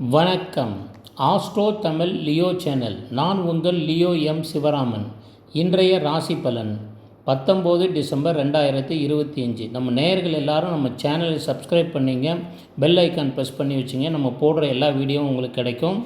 வணக்கம். Astro Tamil Leo channel. நான் உங்கள் லியோ எம் சிவராமன். இன்றைய ராசி பலன். பத்தொம்போது டிசம்பர் ரெண்டாயிரத்தி இருபத்தி அஞ்சு. நம்ம நேயர்கள் எல்லாரும் நம்ம சேனலை சப்ஸ்கிரைப் பண்ணிங்க பெல் ஐக்கான் ப்ரெஸ் பண்ணி வச்சுங்க. நம்ம போடுற எல்லா வீடியோவும் உங்களுக்கு கிடைக்கும்.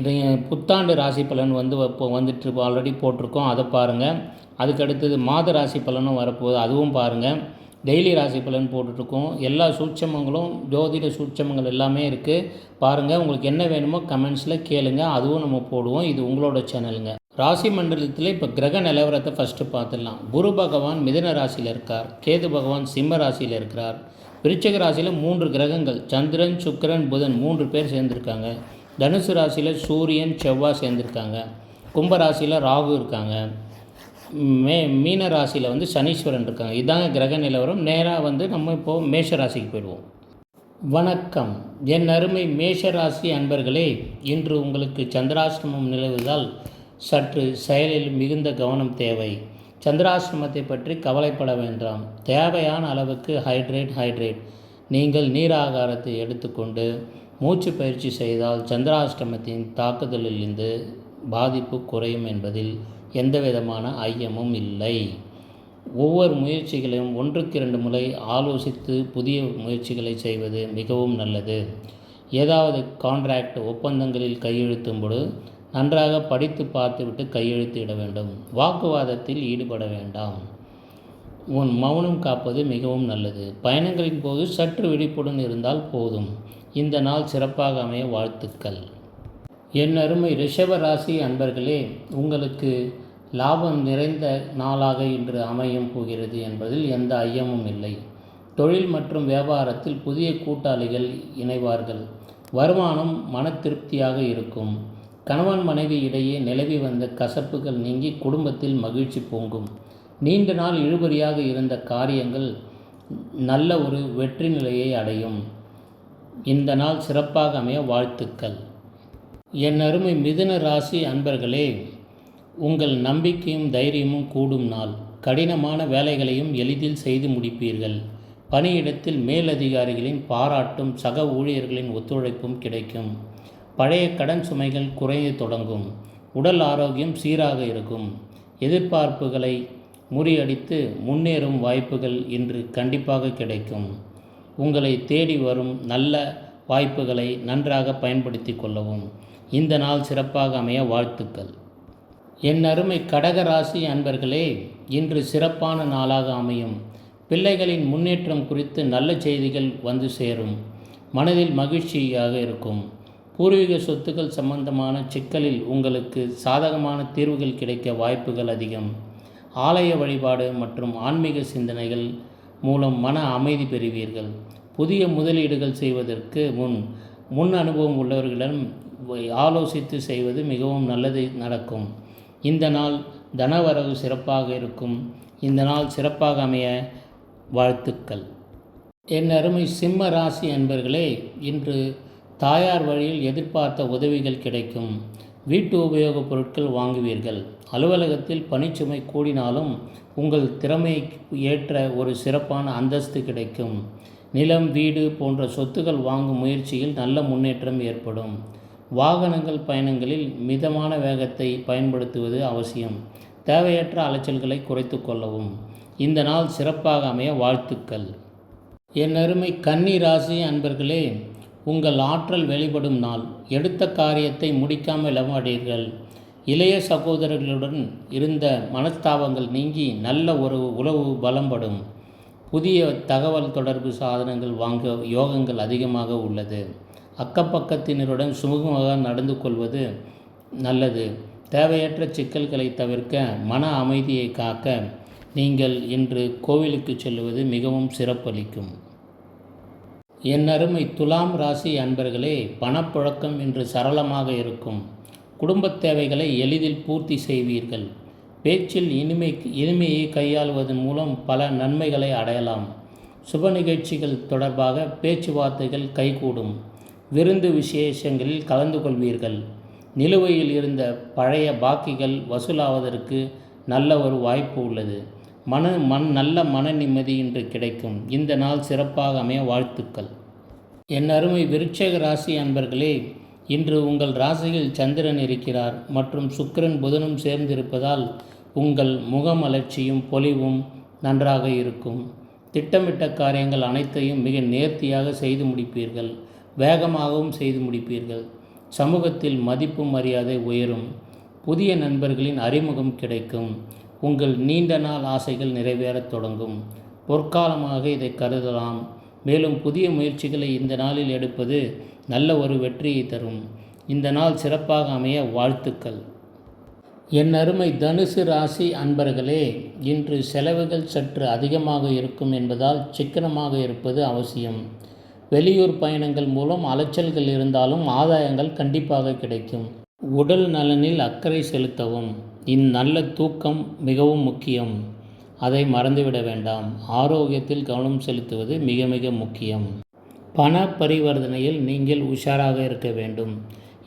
இது புத்தாண்டு ராசி பலன் வந்து இப்போ வந்துட்டு ஆல்ரெடி போட்டிருக்கோம். அதை பாருங்கள் அதுக்கு அடுத்தது மாத ராசி பலனும் வரப்போகுது. அதுவும் பாருங்கள் டெய்லி ராசி பலன் போட்டுட்ருக்கோம். எல்லா சூட்சமங்களும் ஜோதிட சூட்சமங்கள் எல்லாமே இருக்குது பாருங்கள் உங்களுக்கு என்ன வேணுமோ கமெண்ட்ஸில் கேளுங்க. அதுவும் நம்ம போடுவோம். இது உங்களோட சேனலுங்க ராசி மண்டலத்தில் இப்போ கிரக நிலவரத்தை ஃபஸ்ட்டு பார்த்துடலாம். குரு பகவான் மிதன ராசியில் இருக்கார். கேது பகவான் சிம்ம ராசியில் இருக்கிறார். விருச்சக ராசியில் மூன்று கிரகங்கள். சந்திரன் சுக்கிரன் புதன் மூன்று பேர் சேர்ந்துருக்காங்க. தனுசு ராசியில் சூரியன் செவ்வாய் சேர்ந்துருக்காங்க. கும்ப ராசியில் ராகு இருக்காங்க. மே மீன ராசியில் வந்து சனீஸ்வரன் இருக்காங்க. இதாங்க கிரக நிலவரம். நேராக வந்து நம்ம இப்போது மேஷ ராசிக்கு போயிடுவோம். வணக்கம். என் அருமை மேஷ ராசி அன்பர்களே இன்று உங்களுக்கு சந்திராசிரமம் நிலவுவதால் சற்று செயலில் மிகுந்த கவனம் தேவை. சந்திராசிரமத்தை பற்றி கவலைப்பட வேண்டாம். தேவையான அளவுக்கு ஹைட்ரேட் ஹைட்ரேட். நீங்கள் நீராகாரத்தை எடுத்துக்கொண்டு மூச்சு பயிற்சி செய்தால் சந்திராஷ்டமத்தின் தாக்குதலிலிருந்து பாதிப்பு குறையும் என்பதில் எந்த விதமான ஐயமும் இல்லை. ஒவ்வொரு முயற்சிகளையும் ஒன்றுக்கு இரண்டு முறை ஆலோசித்து புதிய முயற்சிகளை செய்வது மிகவும் நல்லது. ஏதாவது கான்ட்ராக்ட் ஒப்பந்தங்களில் கையெழுத்தும்போது நன்றாக படித்து பார்த்துவிட்டு கையெழுத்திட வேண்டும். வாக்குவாதத்தில் ஈடுபட வேண்டாம். உன் மௌனம் காப்பது மிகவும் நல்லது. பயணங்களின் போது சற்று விழிப்புடன் இருந்தால் போதும். இந்த நாள் சிறப்பாக அமைய வாழ்த்துக்கள். என் அருமை ரிஷப ராசி அன்பர்களே உங்களுக்கு லாபம் நிறைந்த நாளாக இன்று அமையும் போகிறது என்பதில் எந்த ஐயமும் இல்லை. தொழில் மற்றும் வியாபாரத்தில் புதிய கூட்டாளிகள் இணைவார்கள். வருமானம் மன திருப்தியாக இருக்கும். கணவன் மனைவி இடையே நிலவி வந்த கசப்புகள் நீங்கி குடும்பத்தில் மகிழ்ச்சி பொங்கும். நீண்ட நாள் இழுபறியாக இருந்த காரியங்கள் நல்ல ஒரு வெற்றி நிலையை அடையும். இந்த நாள் சிறப்பாக அமைய வாழ்த்துக்கள். என் அருமை மிதுன ராசி அன்பர்களே உங்கள் நம்பிக்கையும் தைரியமும் கூடும் நாள். கடினமான வேலைகளையும் எளிதில் செய்து முடிப்பீர்கள். பணியிடத்தில் மேலதிகாரிகளின் பாராட்டும் சக ஊழியர்களின் ஒத்துழைப்பும் கிடைக்கும். பழைய கடன் சுமைகள் குறைய தொடங்கும். உடல் ஆரோக்கியம் சீராக இருக்கும். எதிர்பார்ப்புகளை முறியடித்து முன்னேறும் வாய்ப்புகள் இன்று கண்டிப்பாக கிடைக்கும். உங்களை தேடி வரும் நல்ல வாய்ப்புகளை நன்றாக பயன்படுத்தி கொள்ளவும். இந்த நாள் சிறப்பாக அமைய வாழ்த்துக்கள். என் அருமை கடகராசி அன்பர்களே இன்று சிறப்பான நாளாக அமையும். பிள்ளைகளின் முன்னேற்றம் குறித்து நல்ல செய்திகள் வந்து சேரும். மனதில் மகிழ்ச்சியாக இருக்கும். பூர்வீக சொத்துக்கள் சம்பந்தமான சிக்கலில் உங்களுக்கு சாதகமான தீர்வுகள் கிடைக்க வாய்ப்புகள் அதிகம். ஆலய வழிபாடு மற்றும் ஆன்மீக சிந்தனைகள் மூலம் மன அமைதி பெறுவீர்கள். புதிய முதலீடுகள் செய்வதற்கு முன் முன் அனுபவம் உள்ளவர்களிடம் ஆலோசித்து செய்வது மிகவும் நல்லது நடக்கும். இந்த நாள் தனவரவு சிறப்பாக இருக்கும். இந்த நாள் சிறப்பாக அமைய வாழ்த்துக்கள். என் அருமை சிம்ம ராசி அன்பர்களே இன்று தாயார் வழியில் எதிர்பார்த்த உதவிகள் கிடைக்கும். வீட்டு உபயோகப் பொருட்கள் வாங்குவீர்கள். அலுவலகத்தில் பணிச்சுமை கூடினாலும் உங்கள் திறமை ஏற்ற ஒரு சிறப்பான அந்தஸ்து கிடைக்கும். நிலம் வீடு போன்ற சொத்துக்கள் வாங்கும் முயற்சியில் நல்ல முன்னேற்றம் ஏற்படும். வாகனங்கள் பயணங்களில் மிதமான வேகத்தை பயன்படுத்துவது அவசியம். தேவையற்ற அலைச்சல்களை குறைத்து கொள்ளவும். இந்த நாள் சிறப்பாக அமைய வாழ்த்துக்கள். என் அருமை கன்னி ராசி அன்பர்களே உங்கள் ஆற்றல் வெளிப்படும் நாள். எடுத்த காரியத்தை முடிக்காமல் இளமாடீர்கள் இளைய சகோதரர்களுடன் இருந்த மனஸ்தாபங்கள் நீங்கி நல்ல ஒரு உறவு பலம்படும். புதிய தகவல் தொடர்பு சாதனங்கள் வாங்க யோகங்கள் அதிகமாக உள்ளது. அக்கப்பக்கத்தினருடன் சுமூகமாக நடந்து கொள்வது நல்லது. தேவையற்ற சிக்கல்களை தவிர்க்க மன அமைதியை காக்க நீங்கள் இன்று கோவிலுக்கு செல்வது மிகவும் சிறப்பளிக்கும். என் அருமை துலாம் ராசி அன்பர்களே பணப்புழக்கம் இன்று சரளமாக இருக்கும். குடும்பத் தேவைகளை எளிதில் பூர்த்தி செய்வீர்கள். பேச்சில் இனிமை இனிமையை கையாள்வதன் மூலம் பல நன்மைகளை அடையலாம். சுப நிகழ்ச்சிகள் தொடர்பாக பேச்சுவார்த்தைகள் கைகூடும். விருந்து விசேஷங்களில் கலந்து கொள்வீர்கள். நிலுவையில் இருந்த பழைய பாக்கிகள் வசூலாவதற்கு நல்ல ஒரு வாய்ப்பு உள்ளது. மன மண் நல்ல மன நிம்மதி இன்று கிடைக்கும். இந்த நாள் சிறப்பாக அமைய வாழ்த்துக்கள். என் அருமை விருட்சக ராசி அன்பர்களே இன்று உங்கள் ராசியில் சந்திரன் இருக்கிறார் மற்றும் சுக்கிரன் புதனும் சேர்ந்திருப்பதால் உங்கள் முகமலர்ச்சியும் பொலிவும் நன்றாக இருக்கும். திட்டமிட்ட காரியங்கள் அனைத்தையும் மிக நேர்த்தியாக செய்து முடிப்பீர்கள். வேகமாகவும் செய்து முடிப்பீர்கள். சமூகத்தில் மதிப்பு மரியாதை உயரும். புதிய நண்பர்களின் அறிமுகம் கிடைக்கும். உங்கள் நீண்ட நாள் ஆசைகள் நிறைவேறத் தொடங்கும். பொற்காலமாக இதை கருதலாம். மேலும் புதிய முயற்சிகளை இந்த நாளில் எடுப்பது நல்ல ஒரு வெற்றியை தரும். இந்த நாள் சிறப்பாக அமைய வாழ்த்துக்கள். என் அருமை தனுசு ராசி அன்பர்களே இன்று செலவுகள் சற்று அதிகமாக இருக்கும் என்பதால் சிக்கனமாக இருப்பது அவசியம். வெளியூர் பயணங்கள் மூலம் அலைச்சல்கள் இருந்தாலும் ஆதாயங்கள் கண்டிப்பாக கிடைக்கும். உடல் நலனில் அக்கறை செலுத்தவும். இந்நல்ல தூக்கம் மிகவும் முக்கியம். அதை மறந்துவிட வேண்டாம். ஆரோக்கியத்தில் கவனம் செலுத்துவது மிக மிக முக்கியம். பண பரிவர்த்தனையில் நீங்கள் உஷாராக இருக்க வேண்டும்.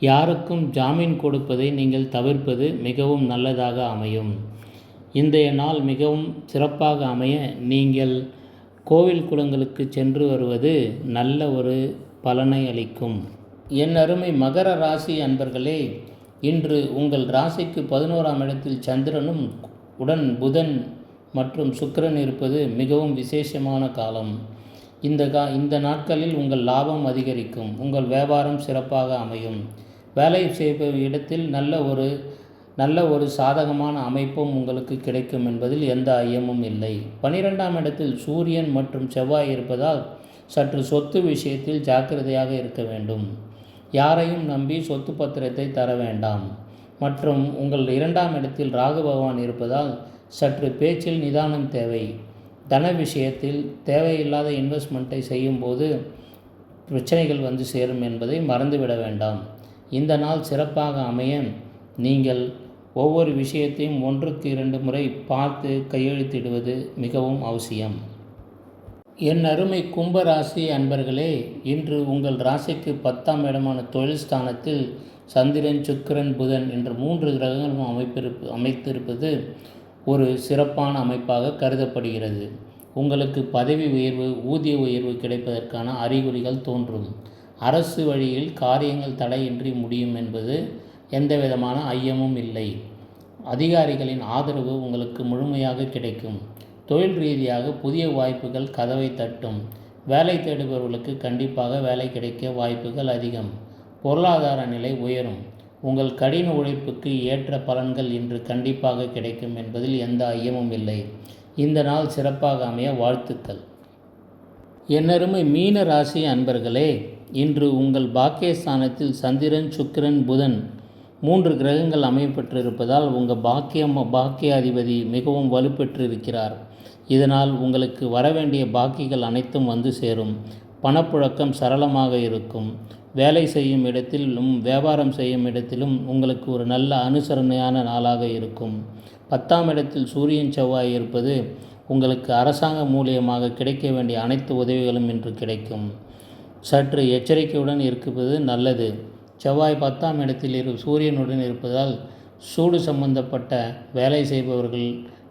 யாருக்கும் ஜாமீன் கொடுப்பதை நீங்கள் தவிர்ப்பது மிகவும் நல்லதாக அமையும். இன்றைய நாள் மிகவும் சிறப்பாக அமைய நீங்கள் கோவில் குளங்களுக்கு சென்று வருவது நல்ல ஒரு பலனை அளிக்கும். என் அருமை மகர ராசி அன்பர்களே இன்று உங்கள் ராசிக்கு பதினோராம் இடத்தில் சந்திரனும் உடன் புதன் மற்றும் சுக்கிரன் இருப்பது மிகவும் விசேஷமான காலம். இந்த கா இந்த நாட்களில் உங்கள் லாபம் அதிகரிக்கும். உங்கள் வியாபாரம் சிறப்பாக அமையும். வேலை செய்ப இடத்தில் நல்ல ஒரு நல்ல ஒரு சாதகமான அமைப்பும் உங்களுக்கு கிடைக்கும் என்பதில் எந்த ஐயமும் இல்லை. பனிரெண்டாம் இடத்தில் சூரியன் மற்றும் செவ்வாய் இருப்பதால் சற்று சொத்து விஷயத்தில் ஜாக்கிரதையாக இருக்க வேண்டும். யாரையும் நம்பி சொத்து பத்திரத்தை தர வேண்டாம். மற்றும் உங்கள் இரண்டாம் இடத்தில் ராகு பகவான் இருப்பதால் சற்று பேச்சில் நிதானம் தேவை. தன விஷயத்தில் தேவையில்லாத இன்வெஸ்ட்மெண்ட்டை செய்யும்போது பிரச்சனைகள் வந்து சேரும் என்பதை மறந்துவிட வேண்டாம். இந்த நாள் சிறப்பாக அமைய நீங்கள் ஒவ்வொரு விஷயத்தையும் ஒன்றுக்கு இரண்டு முறை பார்த்து கையெழுத்திடுவது மிகவும் அவசியம். என் அருமை கும்பராசி அன்பர்களே இன்று உங்கள் ராசிக்கு பத்தாம் இடமான தொழில் ஸ்தானத்தில் சந்திரன் சுக்கிரன் புதன் என்ற மூன்று கிரகங்களும் அமைப்பிருப்பு அமைத்திருப்பது ஒரு சிறப்பான அமைப்பாக கருதப்படுகிறது. உங்களுக்கு பதவி உயர்வு ஊதிய உயர்வு கிடைப்பதற்கான அறிகுறிகள் தோன்றும். அரசு வழியில் காரியங்கள் தடையின்றி முடியும் என்பது எந்த விதமான ஐயமும் இல்லை. அதிகாரிகளின் ஆதரவு உங்களுக்கு முழுமையாக கிடைக்கும். தொழில் ரீதியாக புதிய வாய்ப்புகள் கதவை தட்டும். வேலை தேடுபவர்களுக்கு கண்டிப்பாக வேலை கிடைக்க வாய்ப்புகள் அதிகம். பொருளாதார நிலை உயரும். உங்கள் கடின உழைப்புக்கு ஏற்ற பலன்கள் இன்று கண்டிப்பாக கிடைக்கும் என்பதில் எந்த ஐயமும் இல்லை. இந்த நாள் சிறப்பாக அமைய வாழ்த்துக்கள். என்னருமை மீன ராசி அன்பர்களே இன்று உங்கள் பாக்கியஸ்தானத்தில் சந்திரன் சுக்கிரன் புதன் மூன்று கிரகங்கள் அமையப்பெற்றிருப்பதால் உங்கள் பாக்கியம் பாக்கியாதிபதி மிகவும் வலுப்பெற்றிருக்கிறார். இதனால் உங்களுக்கு வரவேண்டிய பாக்கிகள் அனைத்தும் வந்து சேரும். பணப்புழக்கம் சரளமாக இருக்கும். வேலை செய்யும் இடத்திலும் வியாபாரம் செய்யும் இடத்திலும் உங்களுக்கு ஒரு நல்ல அனுசரணையான நாளாக இருக்கும். பத்தாம் இடத்தில் சூரியன் செவ்வாய் இருப்பது உங்களுக்கு அரசாங்கம் மூலியமாக கிடைக்க வேண்டிய அனைத்து உதவிகளும் இன்று கிடைக்கும். சற்று எச்சரிக்கையுடன் இருப்பது நல்லது. செவ்வாய் பத்தாம் இடத்தில் இரு சூரியனுடன் இருப்பதால் சூடு சம்பந்தப்பட்ட வேலை செய்பவர்கள்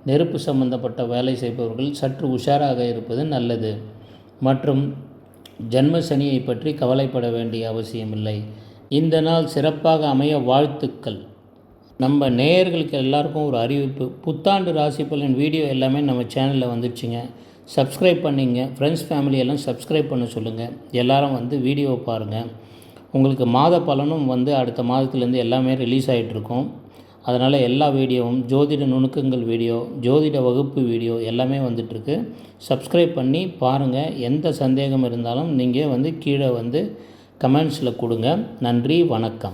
நெருப்பு சம்பந்தப்பட்ட வேலை செய்பவர்கள் சற்று உஷாராக இருப்பது நல்லது. மற்றும் ஜன்ம சனியை பற்றி கவலைப்பட வேண்டிய அவசியமில்லை. இந்த நாள் சிறப்பாக அமைய வாழ்த்துக்கள். நம்ம நேயர்களுக்கு எல்லாருக்கும் ஒரு அறிவிப்பு. புத்தாண்டு ராசி பலன் வீடியோ எல்லாமே நம்ம சேனலில் வந்துடுச்சுங்க சப்ஸ்கிரைப் பண்ணிங்க. ஃப்ரெண்ட்ஸ் ஃபேமிலி எல்லாம் சப்ஸ்கிரைப் பண்ண சொல்லுங்கள் எல்லாரும் வந்து வீடியோவை பாருங்கள் உங்களுக்கு மாத பலனும் வந்து அடுத்த மாதத்துலேருந்து எல்லாமே ரிலீஸ் ஆகிட்ருக்கும் அதனால் எல்லா வீடியோவும் ஜோதிட நுணுக்கங்கள் வீடியோ ஜோதிட வகுப்பு வீடியோ எல்லாமே வந்துட்டுருக்கு. சப்ஸ்கிரைப் பண்ணி பாருங்கள் எந்த சந்தேகம் இருந்தாலும் நீங்கள் வந்து கீழே வந்து கமெண்ட்ஸில் கொடுங்க. நன்றி வணக்கம்.